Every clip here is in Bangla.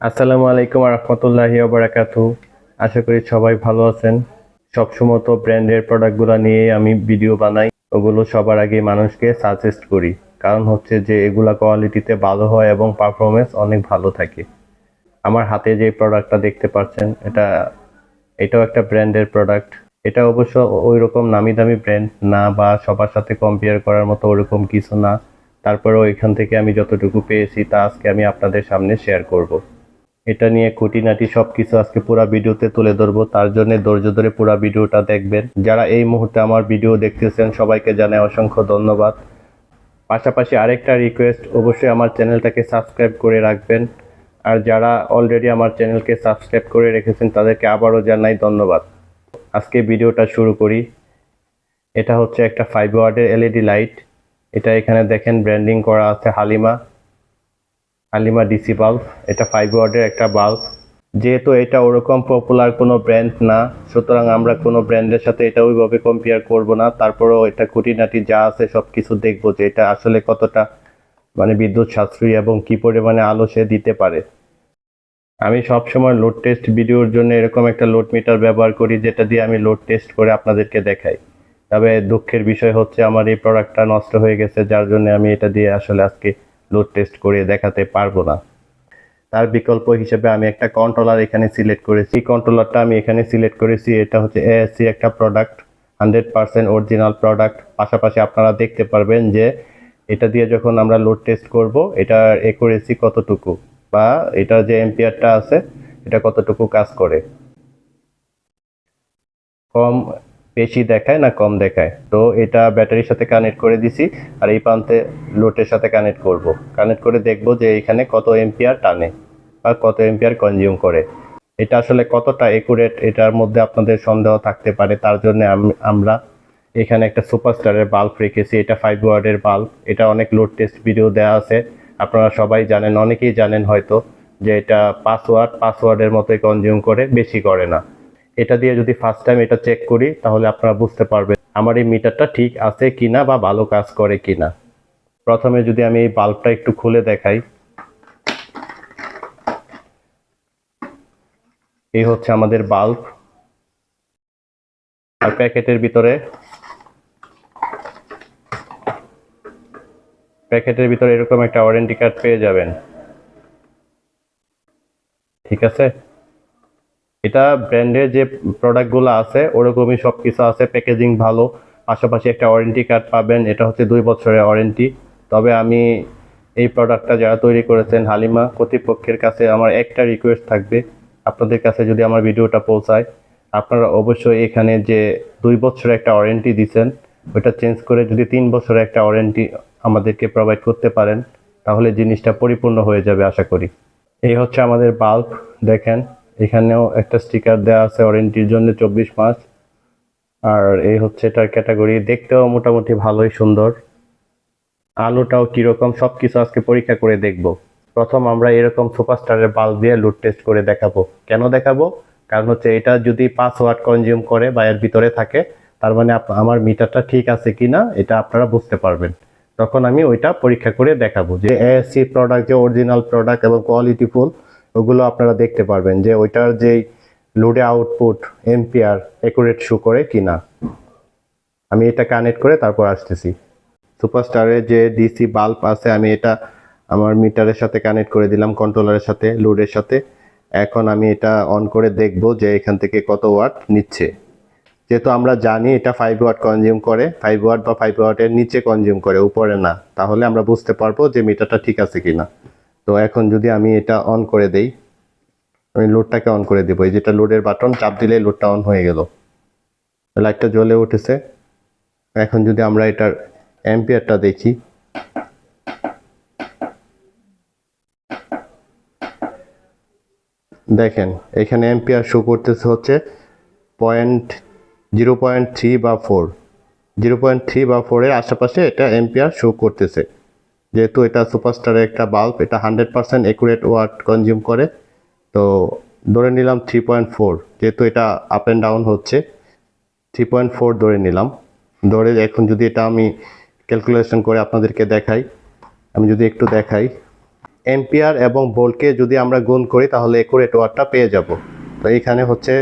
আসসালামু আলাইকুম রহমতুল্লাহি বারাকাতু আশা করি সবাই ভালো আছেন। সবসময় তো ব্র্যান্ডের প্রোডাক্টগুলো নিয়ে আমি ভিডিও বানাই। ওগুলো সবার আগে মানুষকে সাজেস্ট করি। কারণ হচ্ছে যে এগুলা কোয়ালিটিতে ভালো হয় এবং পারফরমেন্স অনেক ভালো থাকে। আমার হাতে যে প্রোডাক্টটা দেখতে পাচ্ছেন, এটা, এটাও একটা ব্র্যান্ডের প্রোডাক্ট। এটা অবশ্য ওই রকম নামি দামি ব্র্যান্ড না বা সবার সাথে কম্পেয়ার করার মতো ওরকম কিছু না। তারপরেও এখান থেকে আমি যতটুকু পেয়েছি, তা আজকে আমি আপনাদের সামনে শেয়ার করব। এটা নিয়ে খুঁটিনাটি সব কিছু আজকে পুরো ভিডিওতে তুলে ধরবো। তার জন্য ধৈর্য ধরে পুরো ভিডিওটা দেখবেন। যারা এই মুহূর্তে আমার ভিডিও দেখতেছেন, সবাইকে জানাই অসংখ্য ধন্যবাদ। পাশাপাশি আরেকটা রিকোয়েস্ট অবশ্যই আমার চ্যানেলটাকে সাবস্ক্রাইব করে রাখবেন। আর যারা অলরেডি আমার চ্যানেলকে সাবস্ক্রাইব করে রেখেছেন, তাদেরকে আবারও জানাই ধন্যবাদ। আজকে ভিডিওটা শুরু করি। এটা হচ্ছে একটা ফাইভ ওয়ার্ডের এলইডি লাইট এটা এখানে দেখেন ব্র্যান্ডিং করা আছে হালিমা। হালিমা ডিসি বাল্ব এটা ফাইভ ওয়ার্ডের একটা বাল্ব যেহেতু এটা ওরকম পপুলার কোনো ব্র্যান্ড না, সুতরাং আমরা কোনো ব্র্যান্ডের সাথে এটা ওইভাবে কম্পেয়ার করব না। তারপরেও এটা খুঁটিনাটি যা আছে সব কিছু দেখব যে এটা আসলে কতটা মানে বিদ্যুৎ সাশ্রয়ী এবং কি পরিমাণে আলো সে দিতে পারে। আমি সবসময় লোড টেস্ট ভিডিওর জন্য এরকম একটা লোড মিটার ব্যবহার করি, যেটা দিয়ে আমি লোড টেস্ট করে আপনাদেরকে দেখাই। তবে দুঃখের বিষয় হচ্ছে আমার এই প্রোডাক্টটা নষ্ট হয়ে গেছে, যার জন্য আমি এটা দিয়ে আসলে আজকে লোড টেস্ট করে দেখাতে পারব না। তার বিকল্প হিসেবে আমি একটা কন্ট্রোলার এখানে সিলেক্ট করেছি। কন্ট্রোলারটা আমি এখানে সিলেক্ট করেছি, এটা হচ্ছে এএসসি একটা product hundred percent original product পাশাপাশি আপনারা দেখতে পারবেন যে এটা দিয়ে যখন আমরা লোড টেস্ট করব এটার একুরেসি কতটুকু বা এটার যে এম্পিয়ারটা আছে, এটা কতটুকু কাজ করে। কম বেশি দেখায় না কম দেখায়? তো এটা ব্যাটারির সাথে কানেক্ট করে দিছি, আর এই প্রান্তে লোডের সাথে কানেক্ট করব। কানেক্ট করে দেখব যে এখানে কত এম্পিয়ার টানে বা কত এম্পিয়ার কনজিউম করে। এটা আসলে কতটা একুরেট এটার মধ্যে আপনাদের সন্দেহ থাকতে পারে। তার জন্য আমরা এখানে একটা সুপারস্টারের বাল্ব রেখেছি। এটা ফাইভ ওয়ার্ডের বাল্ব এটা অনেক লোড টেস্ট ভিডিও দেওয়া আছে। আপনারা সবাই জানেন, অনেকেই জানেন হয়তো, যে এটা পাসওয়ার্ড পাসওয়ার্ডের মতোই কনজিউম করে, বেশি করে না। এটা দিয়ে যদি ফার্স্ট টাইম এটা চেক করি, তাহলে আপনারা বুঝতে পারবেন আমার এই মিটারটা ঠিক আছে কিনা বা ভালো কাজ করে কিনা। প্রথমে যদি আমি এই বাল্বটা একটু খুলে দেখাই। এই হচ্ছে আমাদের বাল্ব আর প্যাকেটের ভিতরে প্যাকেটের ভিতরে এরকম একটা ওয়ারেন্টি কার্ড পেয়ে যাবেন। ঠিক আছে? এটা ব্র্যান্ডের যে প্রোডাক্টগুলো আছে, ওরকমই সব কিছু আছে, প্যাকেজিং ভালো। পাশাপাশি একটা ওয়ারেন্টি কার্ড পাবেন, এটা হচ্ছে দুই বছরের ওয়ারেন্টি তবে আমি এই প্রোডাক্টটা যারা তৈরি করেছেন, হালিমা কর্তৃপক্ষের কাছে আমার একটা রিকোয়েস্ট থাকবে। আপনাদের কাছে যদি আমার ভিডিওটা পৌঁছায়, আপনারা অবশ্যই এখানে যে দুই বছরের একটা ওয়ারেন্টি দিচ্ছেন ওইটা চেঞ্জ করে যদি তিন বছরের একটা ওয়ারেন্টি আমাদেরকে প্রোভাইড করতে পারেন, তাহলে জিনিসটা পরিপূর্ণ হয়ে যাবে, আশা করি। এই হচ্ছে আমাদের বাল্ব দেখেন। এখানেও একটা স্টিকার দেওয়া আছে ওয়ারেন্টির জন্য চব্বিশ মাস। আর এই হচ্ছে এটার ক্যাটাগরি দেখতেও মোটামুটি ভালোই সুন্দর। আলোটাও কীরকম সব কিছু আজকে পরীক্ষা করে দেখব। প্রথম আমরা এরকম সুপারস্টারের বাল্ব দিয়ে লুট টেস্ট করে দেখাবো। কেন দেখাবো? কারণ হচ্ছে এটা যদি পাঁচ ওয়াট কনজিউম করে বা এর ভিতরে থাকে, তার মানে আমার মিটারটা ঠিক আছে কিনা, এটা আপনারা বুঝতে পারবেন। তখন আমি ওইটা পরীক্ষা করে দেখাবো যে এএসসি প্রোডাক্ট যে অরিজিনাল প্রোডাক্ট এবং কোয়ালিটি ফুল ওগুলো আপনারা দেখতে পারবেন যে ওইটার যেই লোডে আউটপুট এম্পিয়ার একুরেট শো করে কি না আমি এটা কানেক্ট করে তারপর আসতেছি। সুপারস্টারের যে ডিসি বাল্ব আছে, আমি এটা আমার মিটারের সাথে কানেক্ট করে দিলাম কন্ট্রোলারের সাথে লোডের সাথে। এখন আমি এটা অন করে দেখব যে এখান থেকে কত ওয়াট নিচ্ছে। যেহেতু আমরা জানি এটা ফাইভ ওয়াট কনজিউম করে ফাইভ ওয়াট বা ফাইভ ওয়াটের নিচে কনজিউম করে, উপরে না। তাহলে আমরা বুঝতে পারব যে মিটারটা ঠিক আছে কিনা। তো এখন যদি আমি এটা অন করে দেই, আমি লোডটাকে অন করে দেবো। এই যেটা লোডের বাটন চাপ দিলে লোডটা অন হয়ে গেল। লাইটটা জ্বলে উঠেছে। এখন যদি আমরা এটার অ্যাম্পিয়ারটা দেখি। দেখেন, এখানে অ্যাম্পিয়ার শো করতেছে হচ্ছে পয়েন্ট জিরো পয়েন্ট থ্রি বা ফোর জিরো পয়েন্ট থ্রি বা ফোরের আশেপাশে এটা অ্যাম্পিয়ার শো করতেছে। যেহেতু এটা সুপারস্টারের একটা বাল্ব এটা hundred percent accurate watt consume করে। তো ধরে নিলাম থ্রি পয়েন্ট ফোর যেহেতু এটা আপ অ্যান্ড ডাউন হচ্ছে থ্রি পয়েন্ট ফোর ধরে নিলাম। ধরে এখন যদি এটা আমি ক্যালকুলেশন করে আপনাদেরকে দেখাই, আমি যদি একটু দেখাই এম্পিয়ার এবং ভোল্টকে যদি আমরা গুণ করি, তাহলে একুরেট ওয়াটটা পেয়ে যাব। তো এইখানে হচ্ছে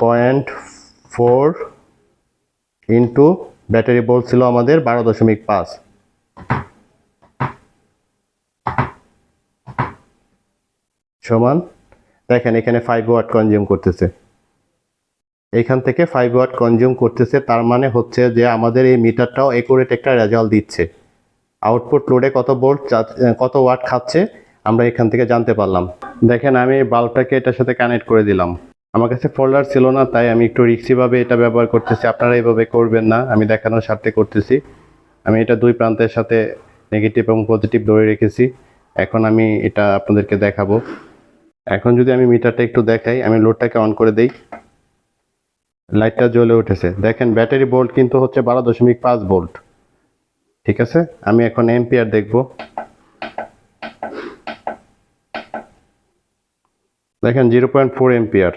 point four into battery volt ছিল আমাদের বারো দশমিক পাঁচ। সমান, দেখেন এখানে ফাইভ ওয়াট কনজিউম করতেছে। এখান থেকে ফাইভ ওয়াট কনজিউম করতেছে, তার মানে হচ্ছে যে আমাদের এই মিটারটাও একুরেট একটা রেজাল্ট দিচ্ছে। আউটপুট লোডে কত ভোল্ট কত ওয়াট খাচ্ছে, আমরা এখান থেকে জানতে পারলাম। দেখেন আমি বাল্বটাকে এটার সাথে কানেক্ট করে দিলাম। আমার কাছে ফোল্ডার ছিল না, তাই আমি একটু রিক্সিভাবে এটা ব্যবহার করতেছি। আপনারা এইভাবে করবেন না, আমি দেখানোর স্বার্থে করতেছি। আমি এটা দুই প্রান্তের সাথে নেগেটিভ এবং পজিটিভ ধরে রেখেছি। এখন আমি এটা আপনাদেরকে দেখাবো। এখন যদি আমি মিটারটা একটু দেখাই, আমি লোডটাকে অন করে দেই। লাইটটা জ্বলে উঠেছে। দেখেন ব্যাটারি বোল্ট কিন্তু হচ্ছে বারো দশমিক পাঁচ বোল্ট ঠিক আছে? আমি এখন এম্পিয়ার দেখব। দেখেন zero point four ampere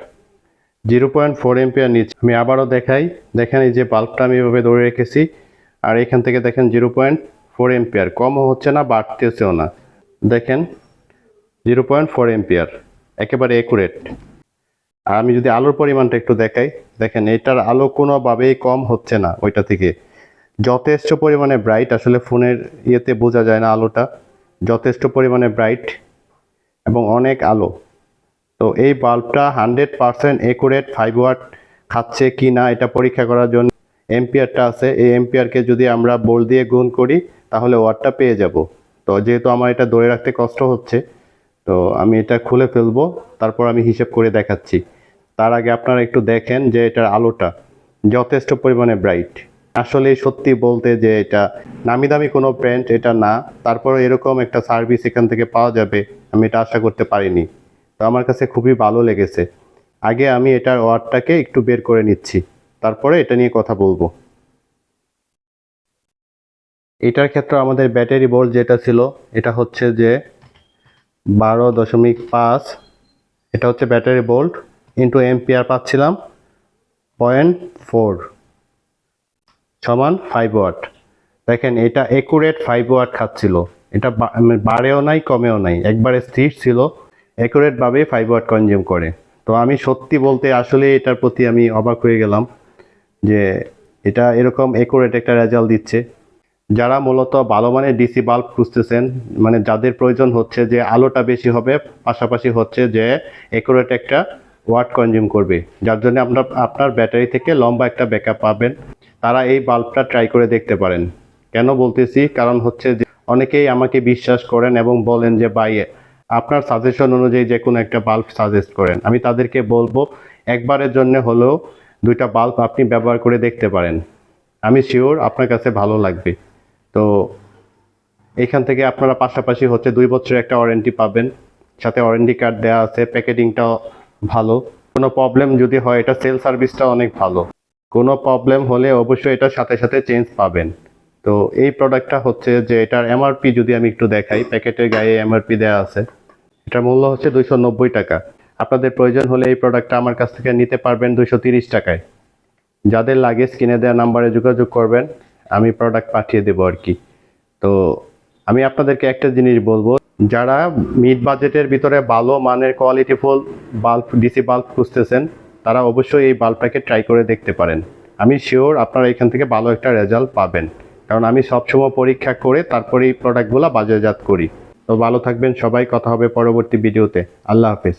zero point four ampere নিচ্ছে আমি আবারও দেখাই। দেখেন, এই যে বাল্বটা আমি এভাবে ধরে রেখেছি। আর এখান থেকে দেখেন জিরো পয়েন্ট ফোর এম্পিয়ার কমও হচ্ছে না, বাড়তেছেও না। দেখেন জিরো পয়েন্ট ফোর এম্পিয়ার একেবারে একুরেট আর আমি যদি আলোর পরিমাণটা একটু দেখাই, দেখেন এটার আলো কোনোভাবেই কম হচ্ছে না ওইটা থেকে। যথেষ্ট পরিমাণে ব্রাইট আসলে ফোনের ইয়েতে বোঝা যায় না আলোটা। যথেষ্ট পরিমাণে ব্রাইট এবং অনেক আলো। তো এই বাল্বটা hundred percent accurate five watt খাচ্ছে কি না এটা পরীক্ষা করার জন্য এম্পিয়ারটা আছে। এই এম্পিয়ারকে যদি আমরা বোল দিয়ে গুণ করি, তাহলে ওয়াটটা পেয়ে যাব। তো যেহেতু আমার এটা ধরে রাখতে কষ্ট হচ্ছে তো আমি এটা খুলে ফেলব, তারপর আমি হিসেব করে দেখাচ্ছি। তার আগে আপনারা একটু দেখেন যে এটার আলোটা যথেষ্ট পরিমাণে ব্রাইট আসলে সত্যি বলতে যে এটা নামি দামি কোনো ব্র্যান্ড এটা না, তারপরে এরকম একটা সার্ভিস এখান থেকে পাওয়া যাবে, আমি এটা আশা করতে পারিনি। তো আমার কাছে খুবই ভালো লেগেছে। আগে আমি এটার ওয়ার্ডটাকে একটু বের করে নিচ্ছি, তারপরে এটা নিয়ে কথা বলব। এটার ক্ষেত্রে আমাদের ব্যাটারি বোল্ট যেটা ছিল, এটা হচ্ছে যে বারো দশমিক পাঁচ। এটা হচ্ছে ব্যাটারি বোল্ট ইন্টু এম্পিয়ার পাচ্ছিলাম। পয়েন্ট ফোর সমান ফাইভ ওয়াট দেখেন, এটা একুরেট ফাইভ ওয়াট খাচ্ছিল। এটা বাড়েও নাই, কমেও নাই। একবারে স্থির ছিল। একুরেটভাবে ফাইভ ওয়াট কনজিউম করে। তো আমি সত্যি বলতে আসলে এটার প্রতি আমি অবাক হয়ে গেলাম যে এটা এরকম একুরেট একটা রেজাল্ট দিচ্ছে। যারা মূলত ভালো মানের ডিসি বাল্ব খুঁজতেছেন মানে যাদের প্রয়োজন হচ্ছে যে আলোটা বেশি হবে, পাশাপাশি হচ্ছে যে একুরেট একটা ওয়াট কনজিউম করবে। যার জন্য আপনার আপনার ব্যাটারি থেকে লম্বা একটা ব্যাকআপ পাবেন। তারা এই বাল্বটা ট্রাই করে দেখতে পারেন। কেন বলতেছি? কারণ হচ্ছে যে অনেকেই আমাকে বিশ্বাস করেন এবং বলেন যে, ভাই, আপনার সাজেশন অনুযায়ী যে কোনো একটা বাল্ব সাজেস্ট করেন। আমি তাদেরকে বলব, একবারের জন্য হলেও দুইটা বাল্ব আপনি ব্যবহার করে দেখতে পারেন। আমি শিওর আপনার কাছে ভালো লাগবে। তো এইখান থেকে আপনারা পাশাপাশি হচ্ছে দুই বছরের একটা ওয়ারেন্টি পাবেন। সাথে ওয়ারেন্টি কার্ড দেওয়া আছে প্যাকেটিংটাও ভালো। কোনো প্রবলেম যদি হয়, এটা সেল সার্ভিসটা অনেক ভালো। কোনো প্রবলেম হলে অবশ্যই এটার সাথে সাথে চেঞ্জ পাবেন। তো এই প্রোডাক্টটা হচ্ছে যে এটার এমআরপি যদি আমি একটু দেখাই, প্যাকেটের গায়ে এমআরপি দেওয়া আছে। এটার মূল্য হচ্ছে দুইশো নব্বই টাকা। আপনাদের প্রয়োজন হলে এই প্রোডাক্টটা আমার কাছ থেকে নিতে পারবেন দুইশো টাকায়। যাদের লাগে স্ক্রিনে দেওয়া নাম্বারে যোগাযোগ করবেন। আমি প্রোডাক্ট পাঠিয়ে দেবো আর কি। তো আমি আপনাদেরকে একটা জিনিস বলব, যারা মিড বাজেটের ভিতরে ভালো মানের কোয়ালিটিফুল বাল্ব ডিসি বাল্ব খুঁজতেছেন, তারা অবশ্যই এই বাল্বটাকে ট্রাই করে দেখতে পারেন। আমি শিওর আপনারা এখান থেকে ভালো একটা রেজাল্ট পাবেন। কারণ আমি সবসময় পরীক্ষা করে তারপরে এই প্রোডাক্টগুলো বাজারজাত করি। তো ভালো থাকবেন, সবাই, কথা হবে পরবর্তী ভিডিওতে আল্লাহ হাফেজ।